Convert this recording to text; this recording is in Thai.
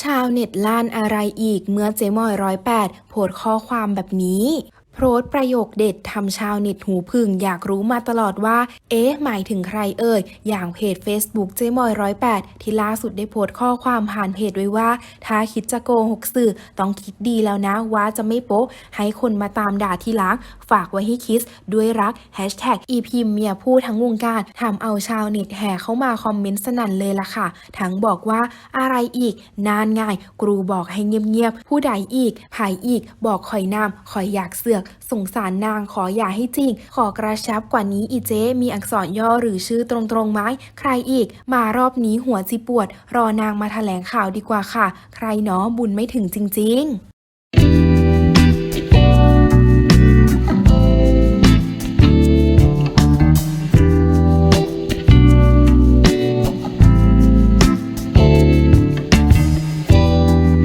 ชาวเน็ตล้านอะไรอีกเมื่อเจมอยร้อยแปดโพสข้อความแบบนี้ โพสต์ประโยคเด็ดทำชาวเน็ตหูพึ่ง อยากรู้มาตลอดว่า เอ๊ะ หมายถึงใครเอ่ย อย่างเพจ Facebook เจมอยร้อยแปดที่ล่าสุดได้โพสต์ข้อความผ่านเพจไว้ว่า ถ้าคิดจะโกหกสื่อ ต้องคิดดีแล้วนะ ว่าจะไม่โป๊ะ ให้คนมาตามด่าที่ล้างฝากไว้ให้คิดด้วยรัก Hashtag อีพิมเมียพูดทั้งวงการทำเอาชาวเน็ตแห่เข้ามาคอมเมนต์สนั่นเลยล่ะค่ะ ทั้งบอกว่าอะไรอีก นานง่าย กรูบอกให้เงียบๆผู้ใดอีกภายอีก บอกคอยนามคอยอยากเสือกสงสารนางขออย่าให้จริงขอกระชับกว่านี้อีเจมีอักษรย่อหรือชื่อตรงๆไหมใครอีก มารอบนี้หัวจิปวด รอนางมาแถลงข่าวดีกว่าค่ะ ใครเนาะบุญไม่ถึงจริง ๆ